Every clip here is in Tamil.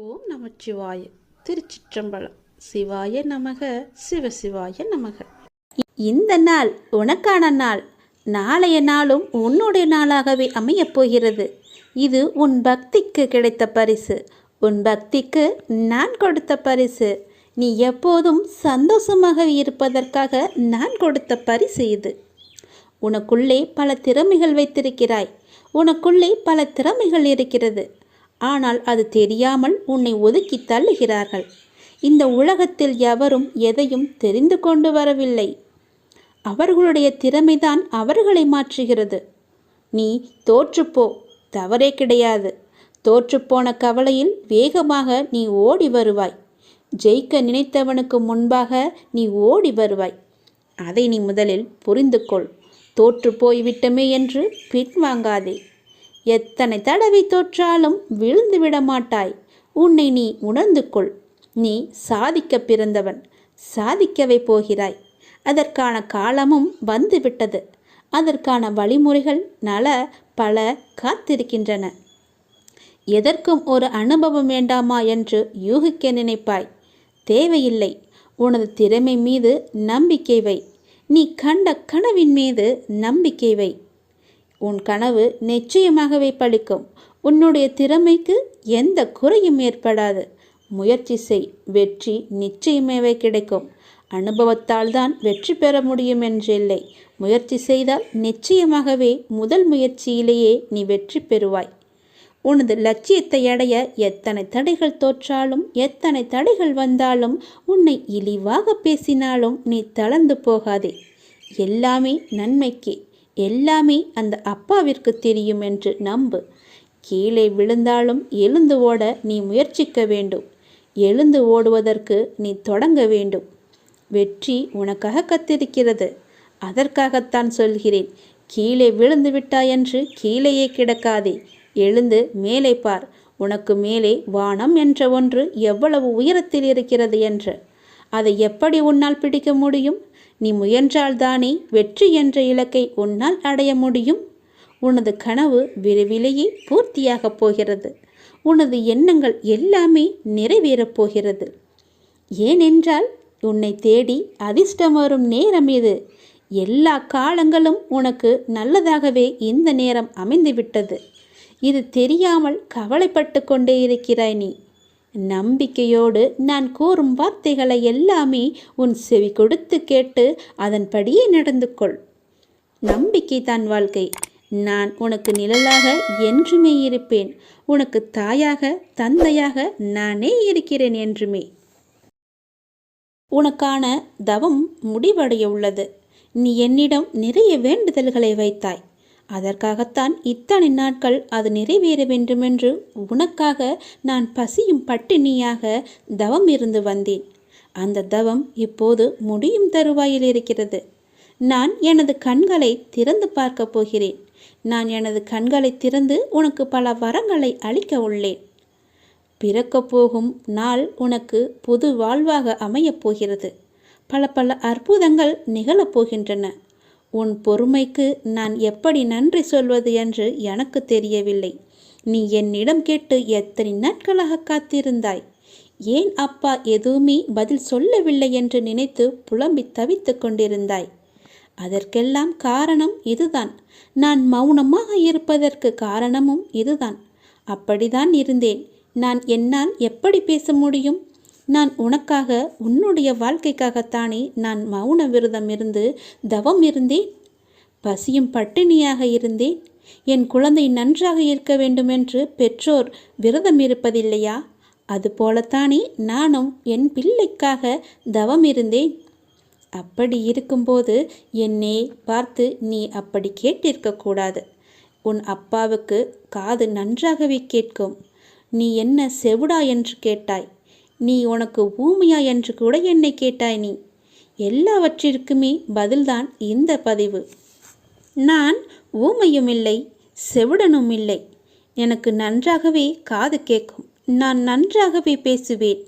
ஓம் நமச்சிவாய திருச்சிற்றம்பலம். சிவாய நமக. சிவசிவாய நமக. இந்த நாள் உனக்கான நாள். நாளைய நாளும் உன்னுடைய நாளாகவே அமையப் போகிறது. இது உன் பக்திக்கு கிடைத்த பரிசு. உன் பக்திக்கு நான் கொடுத்த பரிசு. நீ எப்போதும் சந்தோஷமாக இருப்பதற்காக நான் கொடுத்த பரிசு இது. உனக்குள்ளே பல திறமைகள் வைத்திருக்கிறாய். உனக்குள்ளே பல திறமைகள் இருக்கிறது. ஆனால் அது தெரியாமல் உன்னை ஒதுக்கி தள்ளுகிறார்கள். இந்த உலகத்தில் எவரும் எதையும் தெரிந்து கொண்டு வரவில்லை. அவர்களுடைய திறமைதான் அவர்களை மாற்றுகிறது. நீ தோற்றுப்போ தவறே கிடையாது. தோற்றுப்போன கவலையில் வேகமாக நீ ஓடி வருவாய். ஜெயிக்க நினைத்தவனுக்கு முன்பாக நீ ஓடி வருவாய். அதை நீ முதலில் புரிந்து கொள் தோற்று போய்விட்டமே என்று பின்வாங்காதே. எத்தனை தடவை தோற்றாலும் விழுந்து விட மாட்டாய் உன்னை நீ உணர்ந்து கொள் நீ சாதிக்க பிறந்தவன். சாதிக்கவே போகிறாய். அதற்கான காலமும் வந்துவிட்டது. அதற்கான வழிமுறைகள் நல பல காத்திருக்கின்றன. எதற்கும் ஒரு அனுபவம் வேண்டாமா என்று யூகிக்க நினைப்பாய். தேவையில்லை. உனது திறமை மீது நம்பிக்கை வை. நீ கண்ட கனவின் மீது நம்பிக்கை வை. உன் கனவு நிச்சயமாகவே பழிக்கும். உன்னுடைய திறமைக்கு எந்த குறையும் ஏற்படாது. முயற்சி செய். வெற்றி நிச்சயமேவே கிடைக்கும். அனுபவத்தால் தான் வெற்றி பெற முடியும் என்றில்லை. முயற்சி செய்தால் நிச்சயமாகவே முதல் முயற்சியிலேயே நீ வெற்றி பெறுவாய். உனது லட்சியத்தை அடைய எத்தனை தடைகள் தோற்றாலும் எத்தனை தடைகள் வந்தாலும் உன்னை இழிவாக பேசினாலும் நீ தளர்ந்து போகாதே. எல்லாமே நன்மைக்கே. எல்லாமே அந்த அப்பாவிற்கு தெரியும் என்று நம்பு. கீழே விழுந்தாலும் எழுந்து ஓட நீ முயற்சிக்க வேண்டும். எழுந்து ஓடுவதற்கு நீ தொடங்க வேண்டும். வெற்றி உனக்காக கத்திருக்கிறது. அதற்காகத்தான் சொல்கிறேன். கீழே விழுந்து விட்டாய் என்று கீழேயே கிடக்காதே. எழுந்து மேலே பார். உனக்கு மேலே வானம் என்ற ஒன்று எவ்வளவு உயரத்தில் இருக்கிறது என்று. அதை எப்படி உன்னால் பிடிக்க முடியும்? நீ முயன்றால்தானே வெற்றி என்ற இலக்கை உன்னால் அடைய முடியும். உனது கனவு விரைவிலேயே பூர்த்தியாகப் போகிறது. உனது எண்ணங்கள் எல்லாமே நிறைவேறப் போகிறது. ஏனென்றால் உன்னை தேடி அதிர்ஷ்டம் வரும் நேரம் இது. எல்லா காலங்களும் உனக்கு நல்லதாகவே இந்த நேரம் அமைந்துவிட்டது. இது தெரியாமல் கவலைப்பட்டு கொண்டே இருக்கிறாய் நீ. நம்பிக்கையோடு நான் கூறும் வார்த்தைகளை எல்லாமே உன் செவி கொடுத்து கேட்டு அதன்படியே நடந்து கொள். நம்பிக்கை தான் வாழ்க்கை. நான் உனக்கு நிழலாக என்றுமே இருப்பேன். உனக்கு தாயாக தந்தையாக நானே இருக்கிறேன் என்றுமே. உனக்கான தவம் முடிவடைய உள்ளது. நீ என்னிடம் நிறைய வேண்டுதல்களை வைத்தாய். அதற்காகத்தான் இத்தனை நாட்கள் அது நிறைவேற வேண்டுமென்று உனக்காக நான் பசியும் பட்டினியாக தவம் இருந்து வந்தேன். அந்த தவம் இப்போது முடியும் தருவாயில் இருக்கிறது. நான் எனது கண்களை திறந்து பார்க்கப் போகிறேன். நான் எனது கண்களை திறந்து உனக்கு பல வரங்களை அளிக்க உள்ளேன். பிறக்கப் போகும் நாள் உனக்கு புது வாழ்வாக அமையப் போகிறது. பல பல அற்புதங்கள் நிகழப் போகின்றன. உன் பொறுமைக்கு நான் எப்படி நன்றி சொல்வது என்று எனக்கு தெரியவில்லை. நீ என்னிடம் கேட்டு எத்தனை நாட்களாக காத்திருந்தாய்? ஏன் அப்பா எதுவுமே பதில் சொல்லவில்லை என்று நினைத்து புலம்பி தவித்து கொண்டிருந்தாய்? அதற்கெல்லாம் காரணம் இதுதான். நான் மௌனமாக இருப்பதற்கு காரணமும் இதுதான். அப்படிதான் இருந்தேன். நான் என்னால் எப்படி பேச முடியும்? நான் உனக்காக உன்னுடைய வாழ்க்கைக்காகத்தானே நான் மௌன விரதம் இருந்து தவம் இருந்தேன்? பசியும் பட்டினியாக இருந்தேன். என் குழந்தை நன்றாக இருக்க வேண்டுமென்று பெற்றோர் விரதம் இருப்பதில்லையா? அதுபோலத்தானே நானும் என் பிள்ளைக்காக தவம் இருந்தேன். அப்படி இருக்கும்போது என்னை பார்த்து நீ அப்படி கேட்டிருக்கக்கூடாது உன் அப்பாவுக்கு காது நன்றாகவே கேட்கும். நீ என்ன செவிடா என்று கேட்டாய். நீ உனக்கு ஊமையா என்று கூட என்னை கேட்டாய் நீ. எல்லாவற்றிற்குமே பதில்தான் இந்த பதிவு. நான் ஊமையும் இல்லை செவிடனும் இல்லை எனக்கு நன்றாகவே காது கேட்கும் நான் நன்றாகவே பேசுவேன்.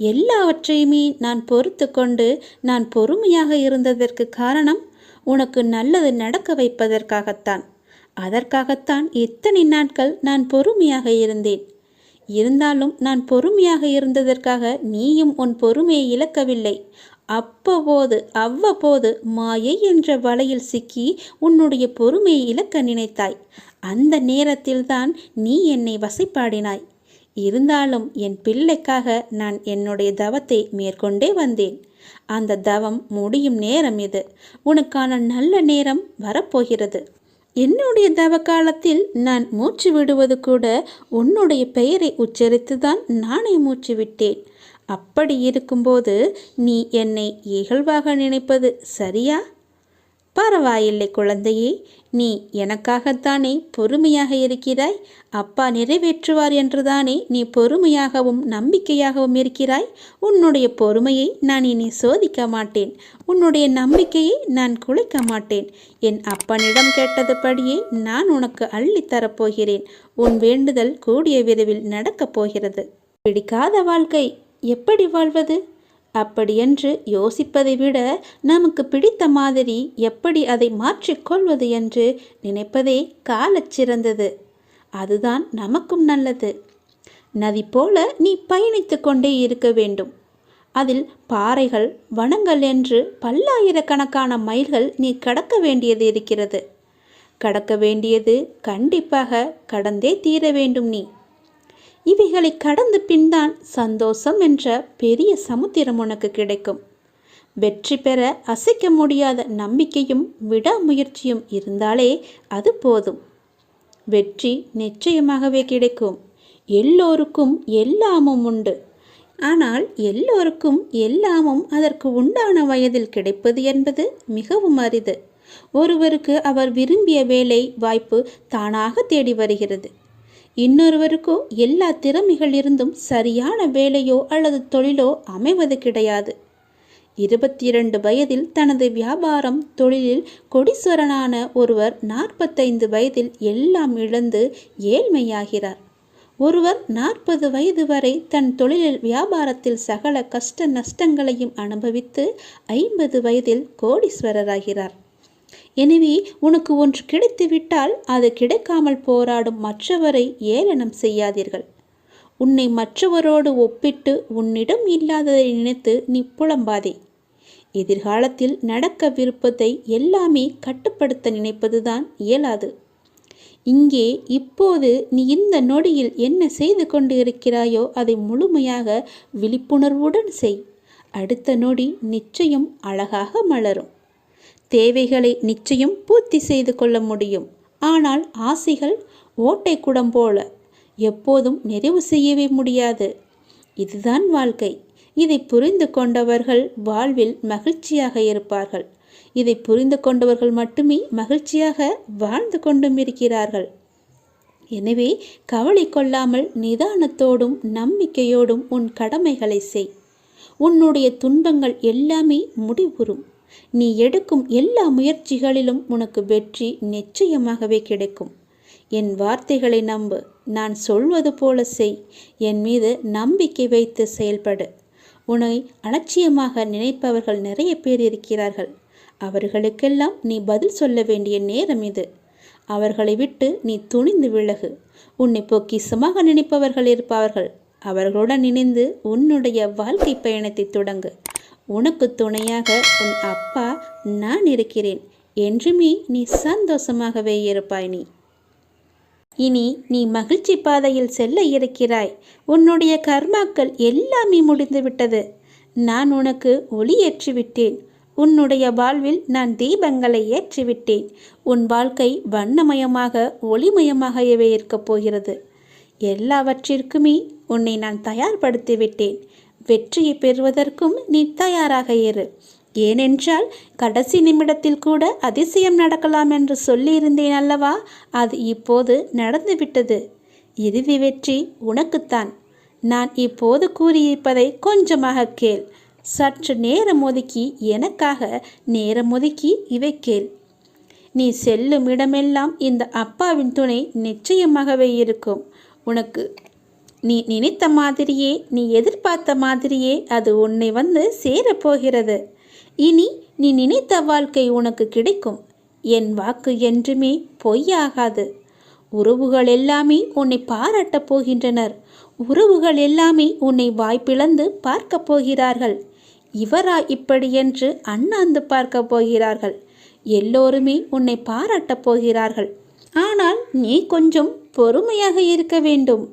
எல்லாவற்றையுமே நான் பொறுத்து கொண்டு நான் பொறுமையாக இருந்ததற்கு காரணம் உனக்கு நல்லது நடக்க வைப்பதற்காகத்தான். அதற்காகத்தான் இத்தனை நாட்கள் நான் பொறுமையாக இருந்தேன். இருந்தாலும் நான் பொறுமையாக இருந்ததற்காக நீயும் உன் பொறுமையை இழக்கவில்லை. அப்போது அவ்வப்போது மாயை என்ற வலையில் சிக்கி உன்னுடைய பொறுமையை இழக்க நினைத்தாய். அந்த நேரத்தில்தான் நீ என்னை வசைப்பாடினாய். இருந்தாலும் என் பிள்ளைக்காக நான் என்னுடைய தவத்தை மேற்கொண்டே வந்தேன். அந்த தவம் முடியும் நேரம் இது. உனக்கான நல்ல நேரம் வரப்போகிறது. என்னுடைய தவ காலத்தில் நான் மூச்சு விடுவது கூட உன்னுடைய பெயரை உச்சரித்துதான் நானே மூச்சு விட்டேன். அப்படி இருக்கும்போது நீ என்னை இகழ்வாக நினைப்பது சரியா? பரவாயில்லை குழந்தையே நீ எனக்காகத்தானே பொறுமையாக இருக்கிறாய்? அப்பா நிறைவேற்றுவார் என்றுதானே நீ பொறுமையாகவும் நம்பிக்கையாகவும் இருக்கிறாய்? உன்னுடைய பொறுமையை நான் இனி சோதிக்க மாட்டேன். உன்னுடைய நம்பிக்கையை நான் குலைக்க மாட்டேன். என் அப்பனிடம் கேட்டதுபடியே நான் உனக்கு அள்ளித்தரப் போகிறேன். உன் வேண்டுதல் கூடிய விரைவில் நடக்கப் போகிறது. பிடிக்காத வாழ்க்கை எப்படி வாழ்வது? அப்படியென்று யோசிப்பதை விட நமக்கு பிடித்த மாதிரி எப்படி அதை மாற்றிக்கொள்வது என்று நினைப்பதே காலச்சிறந்தது அதுதான் நமக்கும் நல்லது. நதி போல நீ பயணித்து கொண்டே இருக்க வேண்டும். அதில் பாறைகள் வனங்கள் என்று பல்லாயிரக்கணக்கான மைல்கள் நீ கடக்க வேண்டியது இருக்கிறது. கடக்க வேண்டியது கண்டிப்பாக கடந்தே தீர வேண்டும் நீ. இவைகளை கடந்து பின்தான் சந்தோஷம் என்ற பெரிய சமுத்திரம் உனக்கு கிடைக்கும். வெற்றி பெற அசைக்க முடியாத நம்பிக்கையும் விடாமுயற்சியும் இருந்தாலே அது போதும். வெற்றி நிச்சயமாகவே கிடைக்கும். எல்லோருக்கும் எல்லாமும் உண்டு. ஆனால் எல்லோருக்கும் எல்லாமும் அதற்கு உண்டான வயதில் கிடைப்பது என்பது மிகவும் அரிது. ஒருவருக்கு அவர் விரும்பிய வேலை வாய்ப்பு தானாக தேடி வருகிறது. இன்னொருவருக்கோ எல்லா திறமைகள் இருந்தும் சரியான வேலையோ அல்லது தொழிலோ அமைவது கிடையாது. இருபத்தி இரண்டு வயதில் தனது வியாபாரம் தொழிலில் கொடிஸ்வரனான ஒருவர் நாற்பத்தைந்து வயதில் எல்லாம் இழந்து ஏழ்மையாகிறார். ஒருவர் நாற்பது வயது வரை தன் தொழிலில் வியாபாரத்தில் சகல கஷ்ட நஷ்டங்களையும் அனுபவித்து ஐம்பது வயதில் கோடீஸ்வரராகிறார். எனவே உனக்கு ஒன்று கிடைத்துவிட்டால் அது கிடைக்காமல் போராடும் மற்றவரை ஏளனம் செய்யாதீர்கள். உன்னை மற்றவரோடு ஒப்பிட்டு உன்னிடம் இல்லாததை நினைத்து நீ புலம்பாதே. எதிர்காலத்தில் நடக்கவிருப்பதை எல்லாமே கட்டுப்படுத்த நினைப்பதுதான் இயலாது. இங்கே இப்போது நீ இந்த நொடியில் என்ன செய்து கொண்டு இருக்கிறாயோ அதை முழுமையாக விழிப்புணர்வுடன் செய். அடுத்த நொடி நிச்சயம் அழகாக மலரும். தேவைகளை நிச்சயம் பூர்த்தி செய்து கொள்ள முடியும். ஆனால் ஆசைகள் ஓட்டை குடம் போல எப்போதும் நிறைவு செய்யவே முடியாது. இதுதான் வாழ்க்கை. இதை புரிந்து கொண்டவர்கள் வாழ்வில் மகிழ்ச்சியாக இருப்பார்கள். இதை புரிந்து கொண்டவர்கள் மட்டுமே மகிழ்ச்சியாக வாழ்ந்து கொண்டும் இருக்கிறார்கள். எனவே கவலை கொள்ளாமல் நிதானத்தோடும் நம்பிக்கையோடும் உன் கடமைகளை செய். உன்னுடைய துன்பங்கள் எல்லாமே முடிவுறும். நீ எடுக்கும் எல்லா முயற்சிகளிலும் உனக்கு வெற்றி நிச்சயமாகவே கிடைக்கும். என் வார்த்தைகளை நம்பு. நான் சொல்வது போல செய். என் மீது நம்பிக்கை வைத்து செயல்படு. உன்னை அலட்சியமாக நினைப்பவர்கள் நிறைய பேர் இருக்கிறார்கள். அவர்களுக்கெல்லாம் நீ பதில் சொல்ல வேண்டிய நேரம் இது. அவர்களை விட்டு நீ துணிந்து விலகு. உன்னை பொக்கிசமாக நினைப்பவர்கள் இருப்பார்கள். அவர்களுடன் இணைந்து உன்னுடைய வாழ்க்கை பயணத்தை தொடங்கு. உனக்கு துணையாக உன் அப்பா நான் இருக்கிறேன். என்றுமே நீ சந்தோஷமாகவே இருப்பாய் நீ. இனி நீ மகிழ்ச்சி பாதையில் செல்ல இருக்கிறாய். உன்னுடைய கர்மாக்கள் எல்லாமே முடிந்துவிட்டது நான் உனக்கு ஒளி ஏற்றிவிட்டேன். உன்னுடைய வாழ்வில் நான் தீபங்களை ஏற்றிவிட்டேன். உன் வாழ்க்கை வண்ணமயமாக ஒளிமயமாகவே இருக்கப் போகிறது. எல்லாவற்றிற்குமே உன்னை நான் தயார்படுத்தி விட்டேன் வெற்றியை பெறுவதற்கும் நீ தயாராக இரு. ஏனென்றால் கடைசி நிமிடத்தில் கூட அதிசயம் நடக்கலாம் என்று சொல்லியிருந்தேன் அல்லவா? அது இப்போது நடந்துவிட்டது. இறுதி வெற்றி உனக்குத்தான். நான் இப்போது கூறியிருப்பதை கொஞ்சமாக கேள். சற்று நேரம் ஒதுக்கி எனக்காக நேரம் ஒதுக்கி இவை கேள். நீ செல்லும் இடமெல்லாம் இந்த அப்பாவின் துணை நிச்சயமாகவே இருக்கும். உனக்கு நீ நினைத்த மாதிரியே நீ எதிர்பார்த்த மாதிரியே அது உன்னை வந்து சேரப்போகிறது. இனி நீ நினைத்த வாழ்க்கை உனக்கு கிடைக்கும். என் வாக்கு என்றுமே பொய்யாகாது. உறவுகள் எல்லாமே உன்னை பாராட்டப் போகின்றனர். உறவுகள் எல்லாமே உன்னை வாய்ப்பிழந்து பார்க்கப் போகிறார்கள். இவரா இப்படி என்று அண்ணாந்து பார்க்க போகிறார்கள். எல்லோருமே உன்னை பாராட்டப் போகிறார்கள். ஆனால் நீ கொஞ்சம் பொறுமையாக இருக்க வேண்டும்.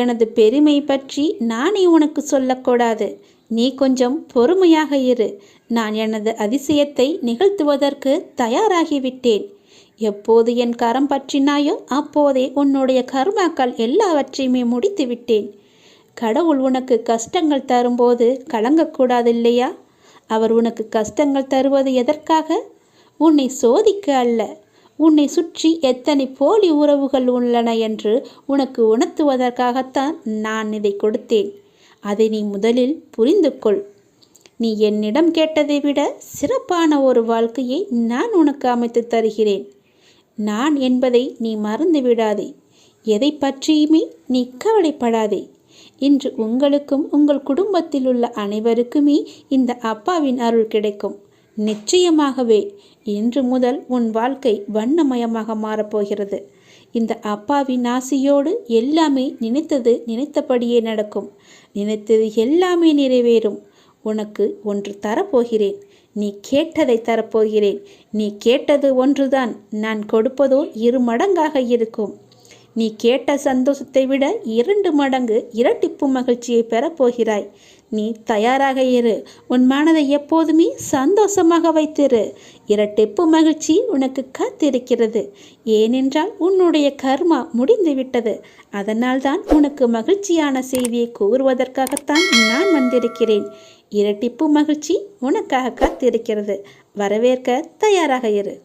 எனது பெருமை பற்றி நானே உனக்கு சொல்லக்கூடாது. நீ கொஞ்சம் பொறுமையாக இரு. நான் எனது அதிசயத்தை நிகழ்த்துவதற்கு தயாராகிவிட்டேன். எப்போது என் கரம் பற்றினாயோ அப்போதே உன்னுடைய கர்மாக்கள் எல்லாவற்றையுமே முடித்து விட்டேன் கடவுள் உனக்கு கஷ்டங்கள் தரும்போது கலங்கக்கூடாது இல்லையா அவர் உனக்கு கஷ்டங்கள் தருவது எதற்காக? உன்னை சோதிக்க அல்ல. உன்னை சுற்றி எத்தனை போலி உறவுகள் உள்ளன என்று உனக்கு உணர்த்துவதற்காகத்தான் நான் இதை கொடுத்தேன். அதை நீ முதலில் புரிந்து கொள். நீ என்னிடம் கேட்டதை விட சிறப்பான ஒரு வாழ்க்கையை நான் உனக்கு அமைத்து தருகிறேன். நான் என்பதை நீ மறந்து விடாதே. எதை பற்றியுமே நீ கவலைப்படாதே. இன்று உங்களுக்கும் உங்கள் குடும்பத்தில் உள்ள அனைவருக்குமே இந்த அப்பாவின் அருள் கிடைக்கும். நிச்சயமாகவே இன்று முதல் உன் வாழ்க்கை வண்ணமயமாக மாறப்போகிறது. இந்த அப்பாவின் நாசியோடு எல்லாமே நினைத்தது நினைத்தபடியே நடக்கும். நினைத்தது எல்லாமே நிறைவேறும். உனக்கு ஒன்று தரப்போகிறேன். நீ கேட்டதை தரப்போகிறேன். நீ கேட்டது ஒன்றுதான். நான் கொடுப்பதோ இரு மடங்காக இருக்கும். நீ கேட்ட சந்தோஷத்தை விட இரண்டு மடங்கு இரட்டிப்பு மகிழ்ச்சியை பெறப்போகிறாய் நீ தயாராக இரு. உன் மனதை எப்போதுமே சந்தோஷமாக வைத்திரு. இரட்டிப்பு மகிழ்ச்சி உனக்கு காத்திருக்கிறது. ஏனென்றால் உன்னுடைய கர்மா முடிந்துவிட்டது. அதனால்தான் உனக்கு மகிழ்ச்சியான செய்தியை கூறுவதற்காகத்தான் நான் வந்திருக்கிறேன். இரட்டிப்பு மகிழ்ச்சி உனக்காக காத்திருக்கிறது. வரவேற்க தயாராக இரு.